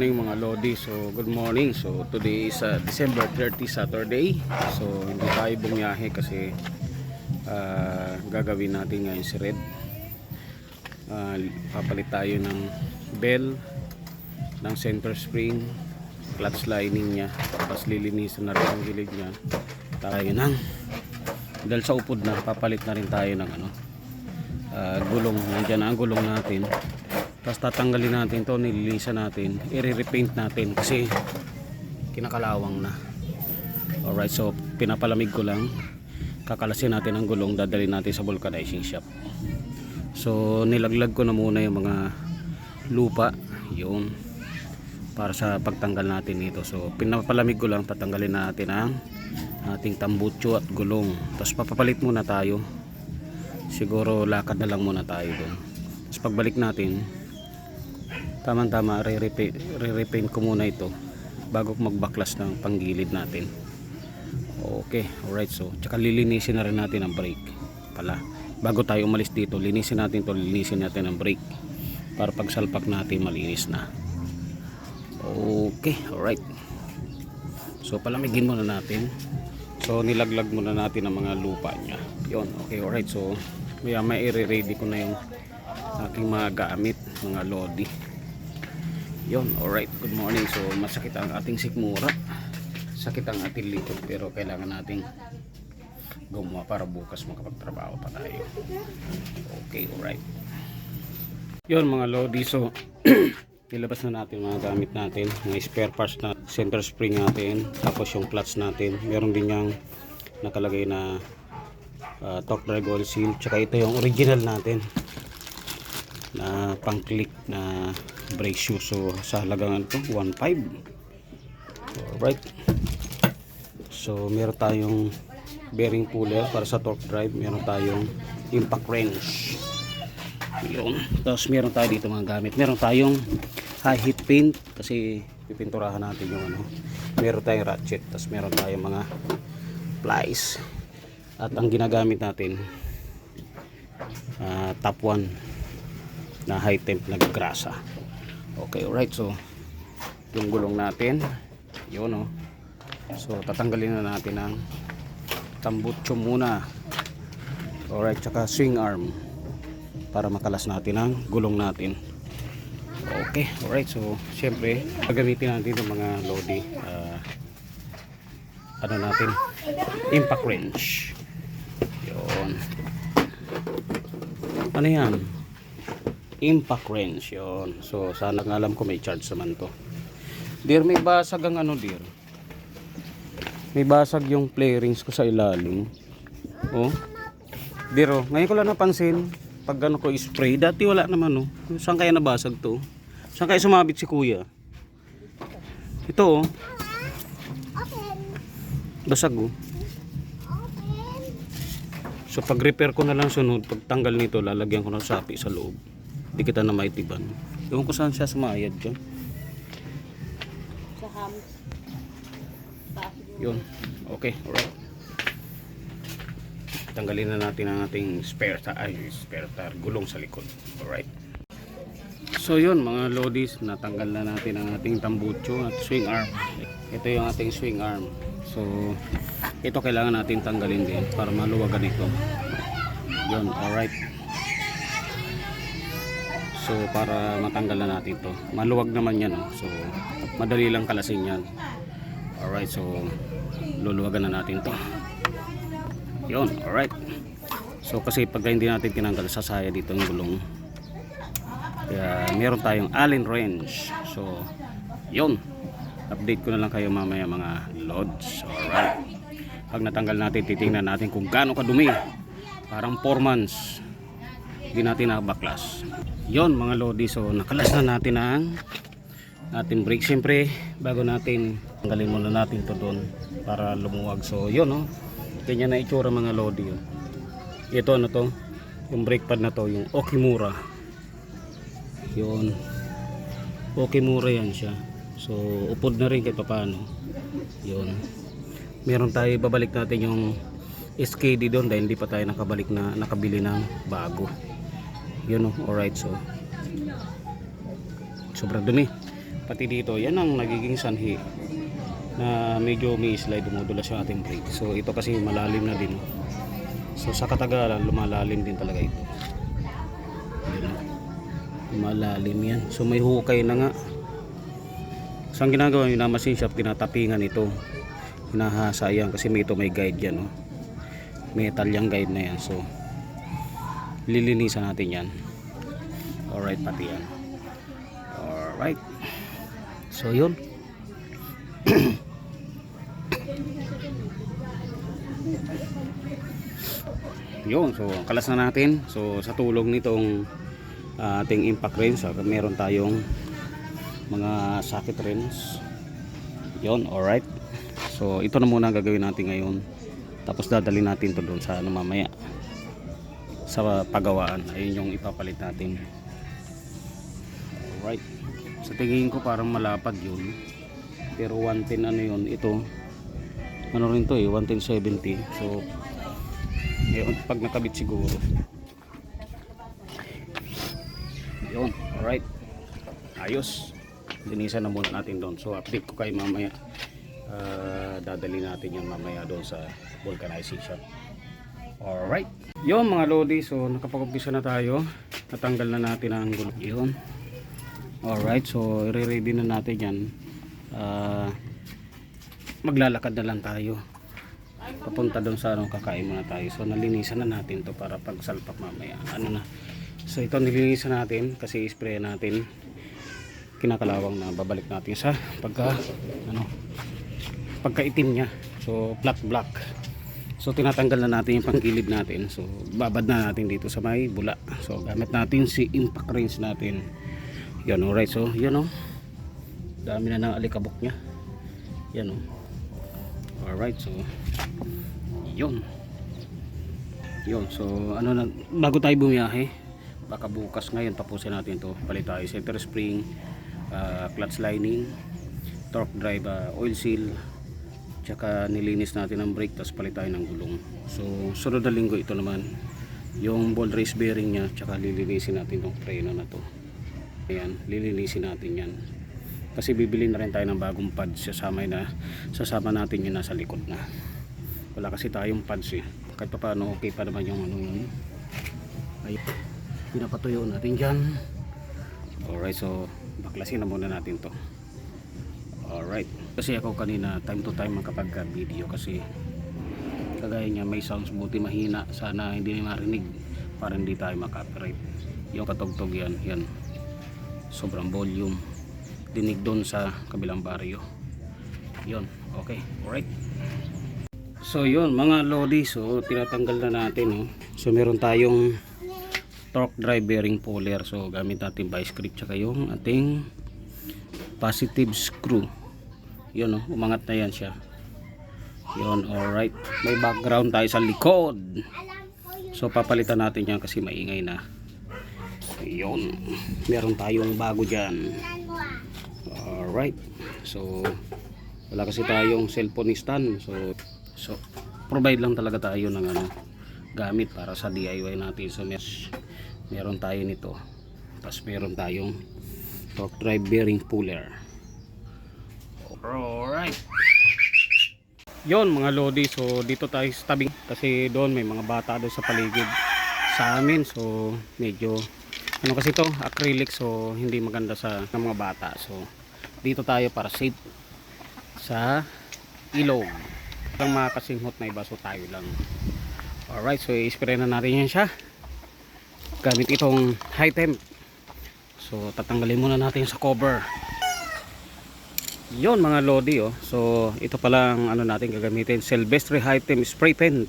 morning mga Lodi. So, good morning. So, today is uh, December 30 Saturday. So, hindi tayo bumiyahe kasi uh, gagawin natin ngayon si Red. Uh, papalit tayo ng bell ng center spring clutch lining niya tapos lilinisan na rin ang gilid niya tayo ng dahil sa upod na papalit na rin tayo ng ano uh, gulong nandiyan na ang gulong natin tapos tatanggalin natin to nililisan natin i-repaint natin kasi kinakalawang na. Alright so pinapalamig ko lang. Kakalasin natin ang gulong dadalhin natin sa vulcanizing shop. So nilaglag ko na muna yung mga lupa. Yun. Para sa pagtanggal natin nito. So pinapalamig ko lang tatanggalin natin ang ating tambutso at gulong. Tapos papapalit muna tayo. Siguro lakad na lang muna tayo doon tapos pagbalik natin tamang tama re-repaint, re-repaint ko muna ito bago magbaklas ng panggilid natin. Okay alright so tsaka lilinisin na rin natin ang brake pala. Bago tayo umalis dito linisin natin to linisin natin ang brake para pagsalpak natin malinis na. Okay alright. So palamigin muna natin. So nilaglag muna natin ang mga lupa nya yon okay alright so maya may i-ready ko na yung aking mga gamit mga lodi yon alright good morning. So masakit ang ating sikmura. Sakit ang ating likod pero kailangan nating gumawa para bukas makapagtrabaho pa tayo. Okay alright. Yon mga lodi so nilabas na natin mga gamit natin. Mga spare parts na center spring natin tapos yung clutch natin. Meron din yung nakalagay na uh, torque drive oil seal. Tsaka ito yung original natin na pang click na brake shoe so sa halagang ito 1.5 alright. So meron tayong bearing puller para sa torque drive. Meron tayong impact wrench. Yun. Tapos meron tayo dito mga gamit. Meron tayong high heat paint kasi pipinturahan natin yung ano. Meron tayong ratchet. Tapos meron tayong mga plies. At ang ginagamit natin ah, top 1 na high temp na grasa okay alright so yung gulong natin yun oh. So tatanggalin na natin ang tambutso muna. Alright tsaka swing arm para makalas natin ang gulong natin. Okay alright so syempre gagamitin natin itong mga lodi ah, ano natin impact wrench. Yun. Ano yan impact wrench yun. So sana nga alam ko may charge naman to. Dear may basag ang ano dear? May basag yung play rings ko sa ilalim. Oh. Dear oh ngayon ko lang napansin pag ano ko spray. Dati wala naman oh. Saan kaya nabasag to? Saan kaya sumabit si kuya? Ito oh. Basag oh. So pag repair ko na lang sunod, pag tanggal nito, lalagyan ko ng sapi sa loob. Hindi kita na maitiban. Ewan ko saan siya sumayad dyan. Sa ham. Yun. Okay, alright. Tanggalin na natin ang ating spare tire, ay spare tire, gulong sa likod. Alright. So yun mga lodis, natanggal na natin ang ating tambucho at swing arm. Ito yung ating swing arm. So ito kailangan natin tanggalin din para maluwagan ito. Yun, alright. So para matanggal na natin to. Maluwag naman yan. Oh. So madali lang kalasin yan. Alright, so luluwagan na natin to. Yun, alright. So kasi pag hindi natin tinanggal, sasaya dito yung gulong. Kaya meron tayong Allen wrench. So, yun. Update ko na lang kayo mamaya mga lods. Alright. Pag natanggal natin, titingnan natin kung gaano kadumi. Parang 4 months. Hindi natin nakabaklas. Yun mga lodi. So, nakalas na natin ang ating brake. Siyempre, bago natin tanggalin muna natin to doon para lumuwag. So, yun no. Ganyan na itsura mga lodi. Yun. Ito ano to? Yung brake pad na to, yung Okimura. Yun. Okimura yan siya. So, upod na rin kahit paano. Yun. Meron tayo, babalik natin yung SKD doon dahil hindi pa tayo nakabalik na nakabili ng bago. Yun oh, alright so. Sobrang dumi. pati dito yan ang nagiging sanhi na medyo may slide dumudulas yung ating brake so ito kasi malalim na din so sa katagalan lumalalim din talaga ito Ayan, oh. malalim yan so may hukay na nga so ang ginagawa yung na machine shop tinatapingan ito hinahasa yan kasi may ito may guide yan oh. metal yung guide na yan so lilinisan natin yan. Alright pati yan. Alright. So yun. Yun so kalas na natin. So sa tulong nitong ah, ating impact range meron tayong mga socket rings yun alright. So ito na muna ang gagawin natin ngayon. Tapos dadali natin to doon sa ano mamaya sa pagawaan. Ayun yung ipapalit natin. Alright. Sa tingin ko parang malapad yun. Pero 110 ano yun ito. Ano rin to eh 11070 so yun pag nakabit siguro. Yun alright. Ayos. Linisan na muna natin doon. So update ko kayo mamaya. Ah, dadali natin yan mamaya doon sa vulcanization. Alright yun mga lodi so nakapag-umpisa na tayo. Natanggal na natin ang gulo yun. Alright so i-ready na natin yan. Ah, maglalakad na lang tayo. Papunta doon sa ano kakain muna tayo. So nalinisan na natin to para pag salpak mamaya. Ano na. So ito nilinisan natin kasi spray natin. Kinakalawang na babalik natin sa pagka ano pagkaitim niya. So black black so tinatanggal na natin yung pangkilid natin. So babad na natin dito sa may bula. So gamit natin si impact range natin. Yan alright. So yan o dami na ng alikabok niya. Yan o alright so yun. Yun so ano na bago tayo bumiyahe baka bukas ngayon tapusin natin to. Palit tayo center spring ah, clutch lining torque drive ah, oil seal tsaka nilinis natin ang brake tapos palit tayo ng gulong. So sunod na linggo ito naman yung ball race bearing nya tsaka lilinisin natin tong preno na to. Ayan lilinisin natin yan. Kasi bibili na rin tayo ng bagong pads sasama na sasama natin yun nasa likod na. Wala kasi tayong pads eh. Kahit pa paano okay pa naman yung ano yun. Ay pinapatuyo natin dyan. Alright so baklasin na muna natin to. Alright kasi ako kanina time to time makapag video kasi kagaya niya may sounds buti mahina. Sana hindi na marinig para hindi tayo makapiright yung katugtog yan yan. Sobrang volume. Dinig doon sa kabilang baryo. Yun okay alright. So yun mga lodi so tinatanggal na natin oh. so meron tayong torque drive bearing puller. So gamit natin vice grip tsaka yung ating positive screw yun oh, umangat na yan siya. Yun alright. May background tayo sa likod. So papalitan natin yan kasi maingay na. Yun meron tayong bago dyan. Alright. So wala kasi tayong cellphone stand so so provide lang talaga tayo ng ano gamit para sa DIY natin. So mer meron tayo nito. Tapos meron tayong torque drive bearing puller alright. Yon mga lodi so dito tayo sa tabing kasi doon may mga bata doon sa paligid sa amin. So medyo ano kasi to acrylic so hindi maganda sa ng mga bata. So dito tayo para safe sa ilog. Lang makasinghot na iba so tayo lang. Alright so i-spray na natin yan siya. Gamit itong high temp. So tatanggalin muna natin sa cover yon mga lodi oh. so ito pala ang ano natin gagamitin. Silvestre high temp spray paint.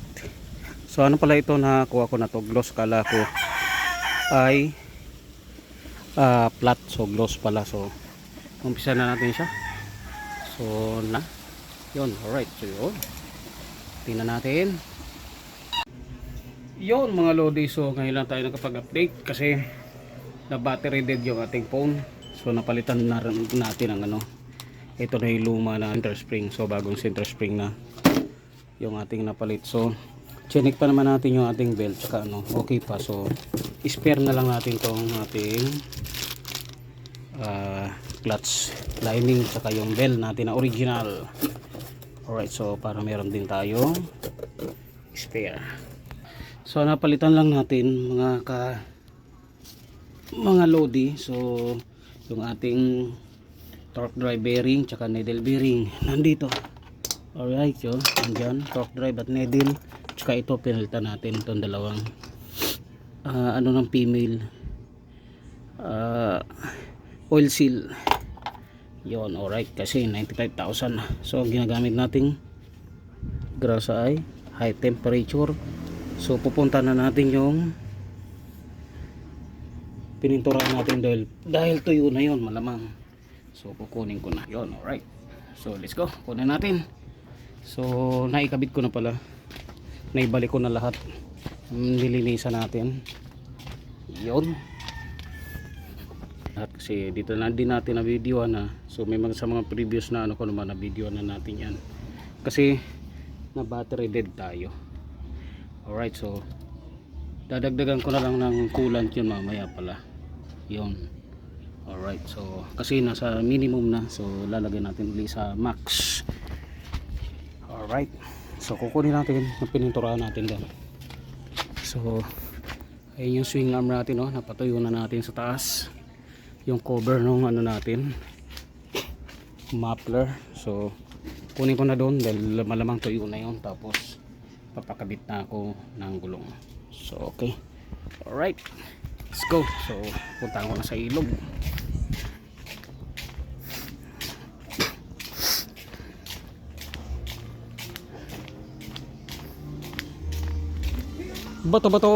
So ano pala ito na kuha ko na to? Gloss kala ko. Ay ah, flat. So gloss pala. So umpisa na natin siya. So na. Yun alright. So yun. Tingnan natin. Yun mga lodi. So ngayon lang tayo nakapag-update kasi na battery dead yung ating phone. So napalitan na natin ang ano ito na yung luma na center spring. So bagong center spring na yung ating napalit. So chinik pa naman natin yung ating belt saka ano okay pa. So spare na lang natin tong ating ah, clutch lining saka yung bell natin na original. Alright so para meron din tayong spare. So napalitan lang natin mga ka mga lodi. So yung ating torque drive bearing tsaka needle bearing. Nandito. Alright yun. Nandyan torque drive at needle. Tsaka ito pinalitan natin itong dalawang ah, ano ng female. Ah, oil seal. Yon alright. Kasi 95,000 so ginagamit nating grasa ay high temperature. So pupunta na natin yung pininturahan natin dahil dahil tuyo na yon malamang so kukunin ko na. Yon alright. So let's go. Kunin natin. So naikabit ko na pala. Naibalik ko na lahat. Nilinisan natin. Yon at kasi dito na din natin na video na so may mga sa mga previous na ano ko naman na video na natin yan. Kasi na battery dead tayo. Alright so dadagdagan ko na lang ng coolant yun mamaya pala. Yun alright so kasi nasa minimum na so lalagay natin ulit sa max. Alright so kukunin natin yung pininturahan natin dyan. So ayun yung swing arm natin no? napatuyo na natin sa taas. Yung cover nung ano natin muffler. So kunin ko na doon dahil malamang tuyo na yun. Tapos papakabit na ako ng gulong. So okay. Alright let's go. So punta ko na sa ilog. Bato bato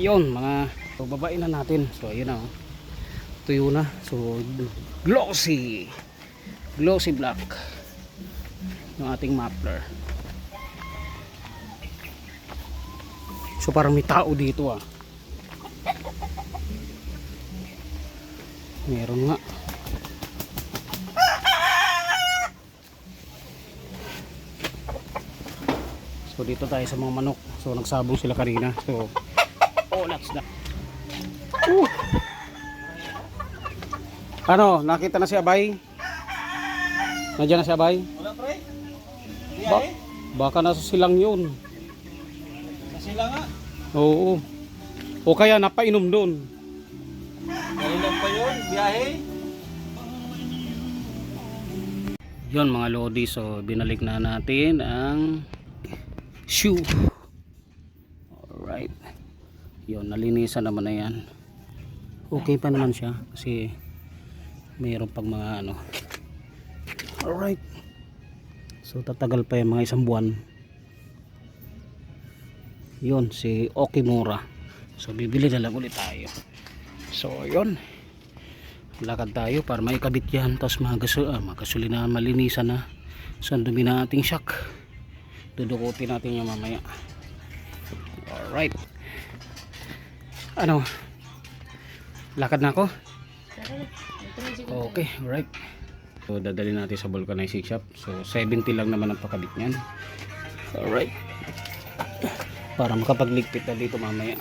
yun mga so, na natin. So ayun na oh. tuyo na. So glossy. Glossy black. Yung ating muffler. So parang may tao dito ah. Meron nga. So dito tayo sa mga manok. So nagsabong sila kanina. So that's that uh. ano nakita na si Abay Nandiyan na si Abay? Wala pre? Ba baka nasa silang yun. Sila nga. Oo. O kaya napainom doon. Kailan pa yun? Biyahe? Yun mga lodi. So binalik na natin ang shoe. Yun nalinisan naman na yan. Okay pa naman siya. Kasi mayroon pang mga ano. Alright. So tatagal pa yung mga isang buwan. Yun si Okimura. So bibili na lang ulit tayo. So yun. Lakad tayo para maikabit yan. Tapos magasul ah, magasuli na malinisan na. So ang dumi na ating shock. Dudukutin natin yung mamaya. Alright. Ano? Lakad na ako? Okay, alright. So dadali natin sa vulcanizing shop. So 70 lang naman ang pakabit niyan. Alright. Para makapagligpit na dito mamaya.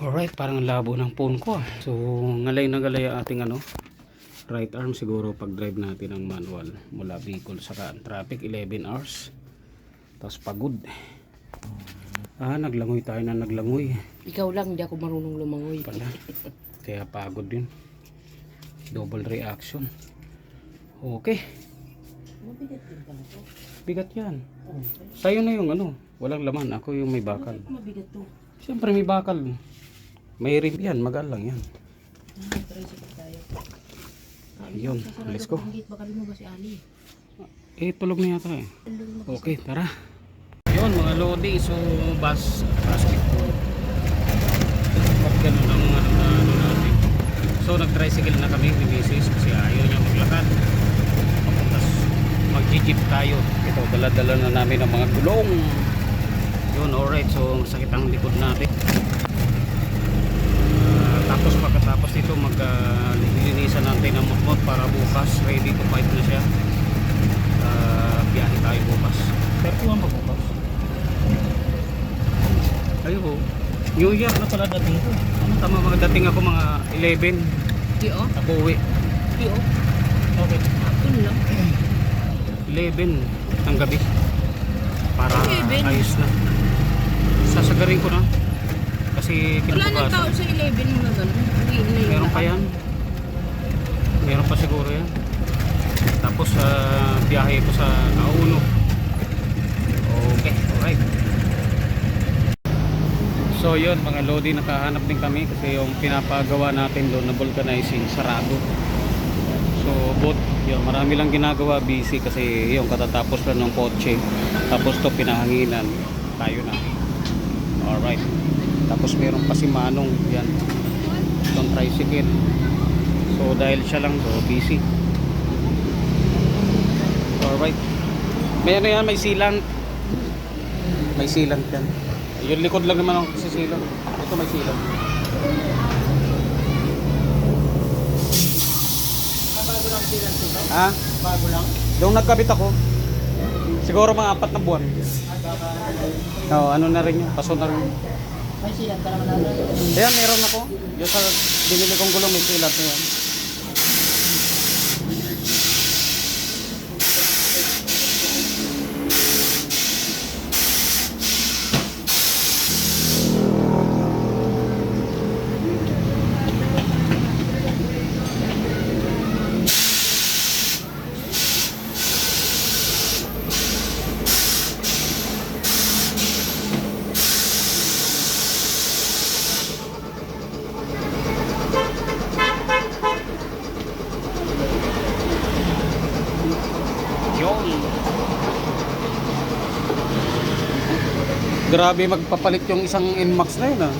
Alright, parang ang labo ng phone ko ah. So ngalay na galay ang ating ano right arm siguro pag drive natin ng manual mula Bicol saka ang traffic 11 hours. Tapos pagod. Ah, naglangoy tayo na naglangoy. Ikaw lang, hindi ako marunong lumangoy. pala. Kaya pagod din. Double reaction. Okay. Mabigat din pala to. bigat yan. Sa'yo na yung ano walang laman. Ako yung may bakal. Mabigat to. siyempre may bakal. May rim yan magal lang yan. Ah, tricycle tayo. yun let's go Ang gate, baka lumabas si Ali. eh tulog na yata eh. Okay tara yun mga lodi so bus basketball pag ganun ang ano na ano natin so nag tricycle na kami ni Mrs. kasi ayaw niya maglakad tapos mag jeep tayo ito dala-dala na namin ang mga gulong Yun, alright. So, masakit ang likod natin. Ah, tapos pagkatapos nito, maglilinisan natin ang mutmot para bukas. Ready to fight na siya. Ah, biyahe tayo bukas. Pero kung ano bukas? Ayo, New Year na pala dating ko. Ano tama mga dating ako mga 11. Di. Ako uwi. Di oh. Okay. Hapon lang. 11 ng gabi. Para 11? ayos na. Sasagarin ko na. Kasi Wala nang tao sa 11 mga ganun. Uwi na yun. Meron pa yan. Meron pa siguro yan. Tapos ah, biyahe ko sa Auno. Okay, alright. So yun mga Lodi nakahanap din kami kasi yung pinapagawa natin doon na vulcanizing sarado. So both yun, marami lang ginagawa busy kasi yung katatapos lang ng kotse. Tapos to pinahanginan. Tayo na. Alright. Tapos meron pa si Manong yan. Itong tricycle. So dahil siya lang so busy. Alright. May ano yan, may silang. May silang yan. Yung likod lang naman ako kasi silang. Ito may silang. Ha? Bago lang. Doon nagkabit ako. Siguro mga apat na buwan. Oo, ano na rin yun. Paso na rin. yun. May silang ka naman natin. Ayan, meron ako. Yung sa binili kong gulong, may silat na yan. Yun. Grabe magpapalit yung isang Nmax na yun ah.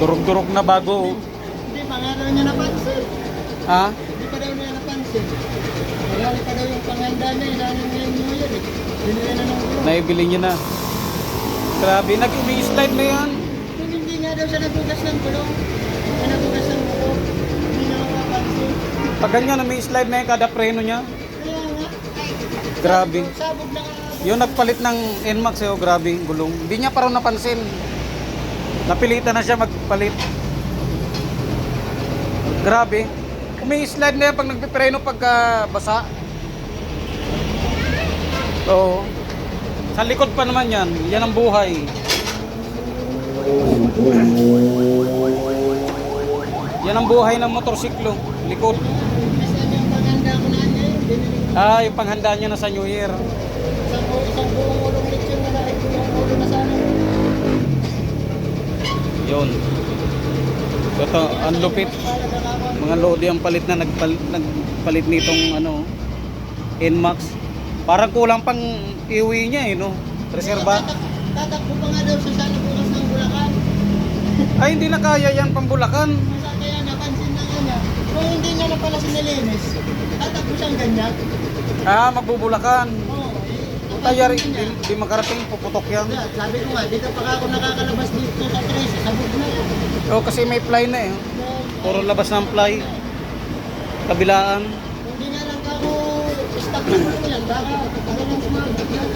Durog-durog na bago. oh. Hindi, mga daw niya napansin. Ha? Hindi pa daw niya napansin. Marami pa daw yung panganda niya. Ilalim niya yung New Year eh. Binili na ng gulong. Naibili niya na. Grabe, nag-slide na yan. Kung hindi nga daw siya nagugas ng gulong. Siya nagugas ng gulong. Hindi napapansin. Pag ganyan na may slide na yan kada preno niya. Kaya nga. Grabe. Sabog na nga. Yung nagpalit ng Nmax eh, oh, grabe, gulong. Hindi niya pa rin napansin. Napilitan na siya magpalit. Grabe. Umi slide na yan pag nagpipreno pagka basa. Oo. Sa likod pa naman yan. Yan ang buhay. Yan ang buhay ng motorsiklo. Likod. Yung. Ah, yung panghanda niya na sa New Year. Yun. Ito, ang lupit. Mga lodi ang palit na nagpalit, nagpalit nitong ano, Nmax. Parang kulang pang iuwi niya eh, no? Reserva. Tatak- Tatakbo pa nga daw sa sana bukas ng Bulacan. Ay, hindi na kaya yan pang Bulacan. Kaya napansin na kanya. Kung hindi niya na pala sinilinis, tatakbo siyang ganyan. Ah, magbubulakan. Oo. Tayari, napansin di, di makarating, puputok yan. Sabi ko nga, dito pa ako nakakalabas dito sa Tracy, sabog na yan. O, kasi may fly na eh. Puro labas ng fly. Kabilaan. Kung di nga lang ako stop na mo yan, baka baka lang sumabog yan.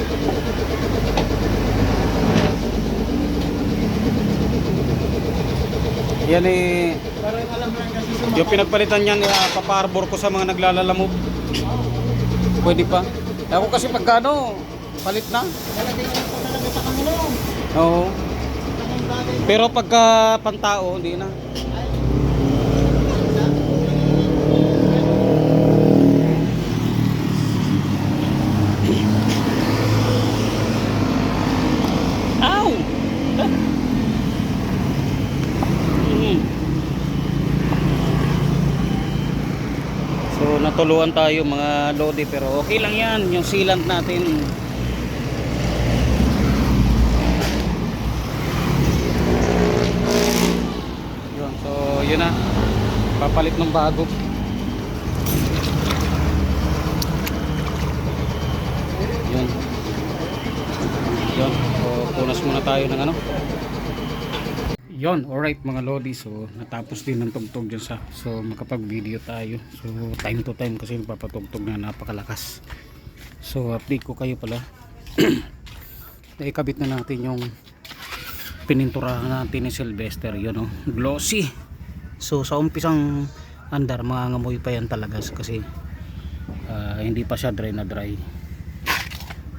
Yan eh, lang yung pinagpalitan niyan, uh, paparbor ko sa mga naglalalamog. Pwede pa. Ako kasi pagkano, palit na. Lalagay ko pa talaga sa kanila yan. Oo. Pero pagka pantao, hindi na. Natuluan tayo mga lodi pero okay lang yan yung sealant natin. Yun, so yun na. Papalit ng bago. Yun. Yun. punas muna tayo ng ano. Yon, alright mga lodi. So, natapos din ng tugtog dyan sa. So, makapag-video tayo. So, time to time kasi napapatugtog na napakalakas. So, update ko kayo pala. Naikabit na natin yung pininturahan natin ni Sylvester. Yun, oh, glossy. So, sa umpisang andar, mangangamoy pa yan talaga kasi ah, hindi pa siya dry na dry.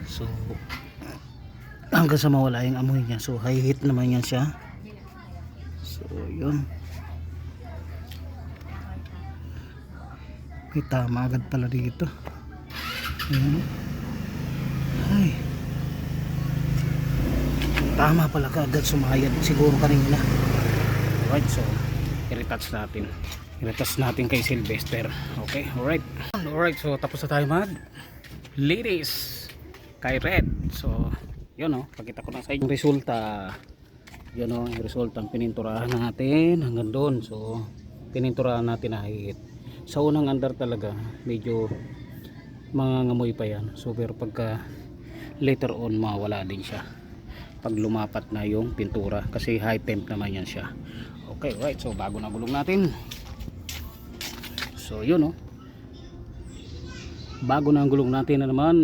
So, hanggang sa mawala yung amoy niya. So, high heat naman yan siya. So, yun. May tama pala dito. Ayan. Ay. Tama pala ka agad sumayad. Siguro kanina. Alright, so, i-retouch natin. I-retouch natin kay Sylvester. Okay, alright. Alright, so tapos na tayo mag ladies kay Red. So, yun o. pakita ko na sa inyo yung resulta yun o yung result ang pininturahan natin hanggang doon so pininturahan natin na higit sa unang andar talaga medyo mangangamoy pa yan so pero pagka later on mawala din siya pag lumapat na yung pintura kasi high temp naman yan siya okay right. So bago na gulong natin. So yun o bago na ang gulong natin na naman.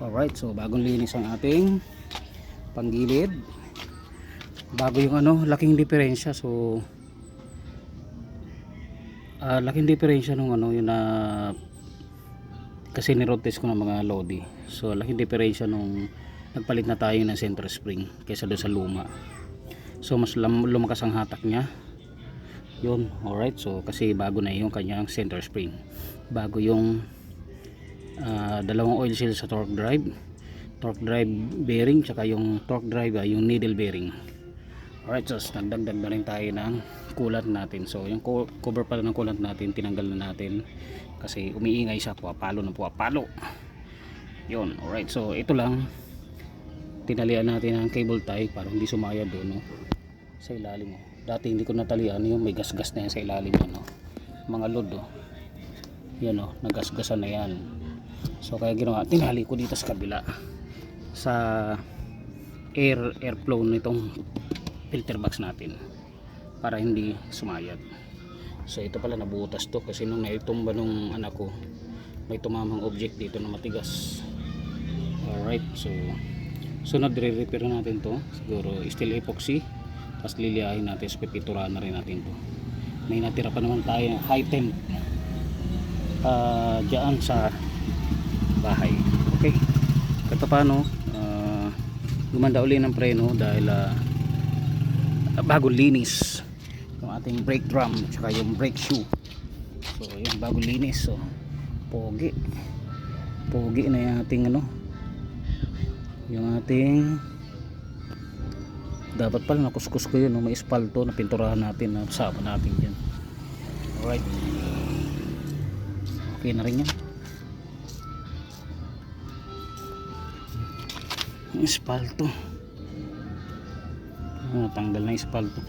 Alright so bagong linis ang ating panggilid. Bago yung ano laking diferensya. So ah, laking diferensya nung ano yun na kasi niroad test ko ng mga lodi. So laking diferensya nung nagpalit na tayo ng center spring kaysa doon sa luma so mas lumakas ang hatak niya yun alright so kasi bago na yung kanyang center spring bago yung ah, dalawang oil seal sa torque drive torque drive bearing tsaka yung torque drive ah, yung needle bearing Alright, so nagdagdag na rin tayo ng coolant natin. So, yung co- cover pala ng coolant natin, tinanggal na natin kasi umiingay siya, puwapalo na puwapalo. Yun, alright. So, ito lang, tinalian natin ang cable tie para hindi sumaya doon, no? Sa ilalim, oh. Dati hindi ko natalian, yung may gasgas na yan sa ilalim, no? Mga load, oh. Yan, oh, nagasgasan na yan. So, kaya ginawa, tinali ko dito sa kabila. Sa air airflow nitong filter box natin para hindi sumayad so ito pala nabutas to kasi nung naitumba nung anak ko may tumamang object dito na matigas alright so sunod re-repair natin to siguro steel epoxy tapos liliyahin natin sa pipiturahan na rin natin to. May natira pa naman tayo high temp uh, dyan sa bahay. Okay. Kahit pa paano uh, gumanda uli ng preno dahil ah, bagong linis. Yung ating brake drum tsaka yung brake shoe. So yung bagong linis. So pogi. Pogi na yung ating ano? Yung ating dapat pala nakuskus ko yun no? may espalto na pinturahan natin na sama natin yan alright. Okay na rin yan. Espalto. Ah, tanggal na espalto.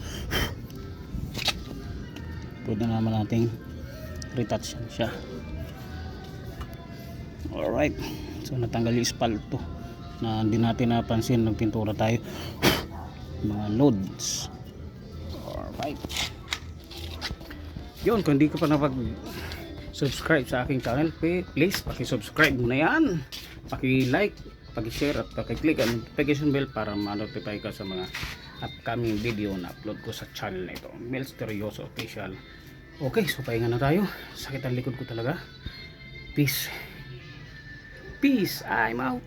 Pwede na naman nating retouch siya. Alright. So natanggal yung espalto. Na hindi natin napansin nagpintura tayo mga loads. Alright. Yun kung hindi ka pa napag subscribe sa aking channel please paki-subscribe mo na yan. Paki-like paki-share at paki-click ang notification bell para ma-notify ka sa mga upcoming video na upload ko sa channel na ito. Mel Steryoso Official. Okay so pahinga na tayo. Sakit ang likod ko talaga. Peace. Peace. I'm out